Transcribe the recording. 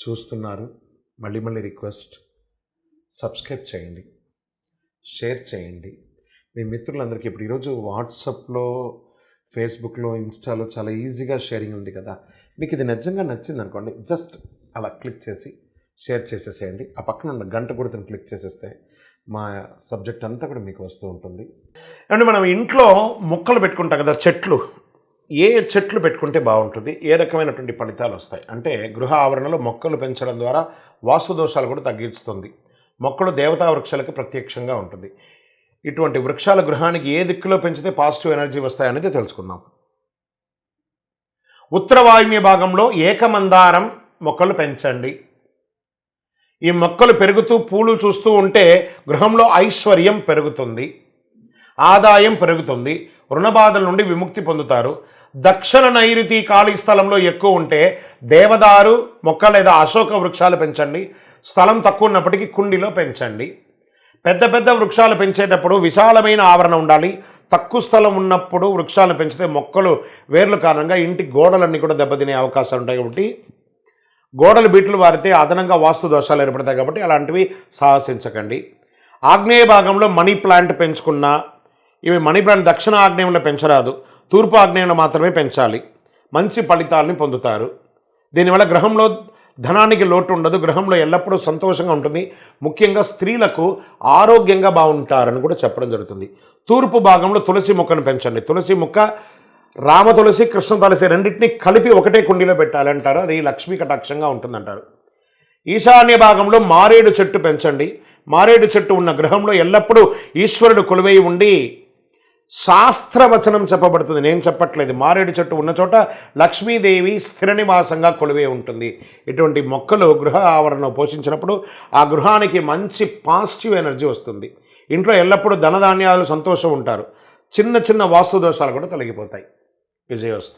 చూస్తున్నారు. మళ్ళీ మళ్ళీ రిక్వెస్ట్ సబ్స్క్రైబ్ చేయండి. షేర్ చేయండి. మీ మిత్రులందరికీ ఇప్పుడు ఈరోజు వాట్సాప్లో ఫేస్బుక్లో ఇన్స్టాలో చాలా ఈజీగా షేరింగ్ ఉంది కదా. మీకు ఇది నిజంగా నచ్చింది అనుకోండి జస్ట్ అలా క్లిక్ చేసి షేర్ చేసేసేయండి. ఆ పక్కన ఉన్న గంట గుర్తుని క్లిక్ చేసేస్తే మా సబ్జెక్ట్ అంతా కూడా మీకు వస్తూ ఉంటుంది. అండి మనం ఇంట్లో మొక్కలు పెట్టుకుంటాం కదా చెట్లు. ఏ చెట్లు పెట్టుకుంటే బాగుంటుంది? ఏ రకమైనటువంటి ఫలితాలు వస్తాయి? అంటే గృహ ఆవరణలో మొక్కలు పెంచడం ద్వారా వాస్తు దోషాలు కూడా తగ్గిస్తుంది. మొక్కలు దేవతా వృక్షాలకు ప్రత్యక్షంగా ఉంటుంది. ఇటువంటి వృక్షాల గృహానికి ఏ దిక్కులో పెంచితే పాజిటివ్ ఎనర్జీ వస్తాయనేది తెలుసుకుందాం. ఉత్తర వాయుమ్య భాగంలో ఏకమందారం మొక్కలు పెంచండి. ఈ మొక్కలు పెరుగుతూ పూలు చూస్తూ ఉంటే గృహంలో ఐశ్వర్యం పెరుగుతుంది. ఆదాయం పెరుగుతుంది. రుణబాధల నుండి విముక్తి పొందుతారు. దక్షిణ నైరుతి ఖాళీ స్థలంలో ఎక్కువ ఉంటే దేవదారు మొక్క లేదా అశోక వృక్షాలు పెంచండి. స్థలం తక్కువ ఉన్నప్పటికీ కుండీలో పెంచండి. పెద్ద పెద్ద వృక్షాలు పెంచేటప్పుడు విశాలమైన ఆవరణ ఉండాలి. తక్కువ స్థలం ఉన్నప్పుడు వృక్షాలు పెంచితే మొక్కలు వేర్ల కారణంగా ఇంటి గోడలన్నీ కూడా దెబ్బతినే అవకాశాలు ఉంటాయి కాబట్టి గోడలు బీట్లు వారితే అదనంగా వాస్తు దోషాలు ఏర్పడతాయి కాబట్టి అలాంటివి సాహసించకండి. ఆగ్నేయ భాగంలో మనీ ప్లాంట్ పెంచుకున్నా ఇవి మనీ ప్లాంట్ దక్షిణ ఆగ్నేయంలో పెంచరాదు. తూర్పు ఆగ్నేయంలో మాత్రమే పెంచాలి. మంచి ఫలితాలని పొందుతారు. దీనివల్ల గ్రహంలో ధనానికి లోటు ఉండదు. గ్రహంలో ఎల్లప్పుడూ సంతోషంగా ఉంటుంది. ముఖ్యంగా స్త్రీలకు ఆరోగ్యంగా బాగుంటారని కూడా చెప్పడం జరుగుతుంది. తూర్పు భాగంలో తులసి మొక్కను పెంచండి. తులసి మొక్క రామ తులసి కృష్ణ తులసి రెండింటిని కలిపి ఒకటే కుండీలో పెట్టాలి అంటారు. అది లక్ష్మీ కటాక్షంగా ఉంటుందంటారు. ఈశాన్య భాగంలో మారేడు చెట్టు పెంచండి. మారేడు చెట్టు ఉన్న గ్రహంలో ఎల్లప్పుడూ ఈశ్వరుడు కొలువై ఉండి శాస్త్రవచనం చెప్పబడుతుంది. నేను చెప్పట్లేదు. మారేడు చెట్టు ఉన్న చోట లక్ష్మీదేవి స్థిర నివాసంగా కొలువే ఉంటుంది. ఇటువంటి మొక్కలు గృహ ఆవరణ పోషించినప్పుడు ఆ గృహానికి మంచి పాజిటివ్ ఎనర్జీ వస్తుంది. ఇంట్లో ఎల్లప్పుడూ ధనధాన్యాలు సంతోషం ఉంటారు. చిన్న చిన్న వాస్తు దోషాలు కూడా తొలగిపోతాయి. విజయవస్తు.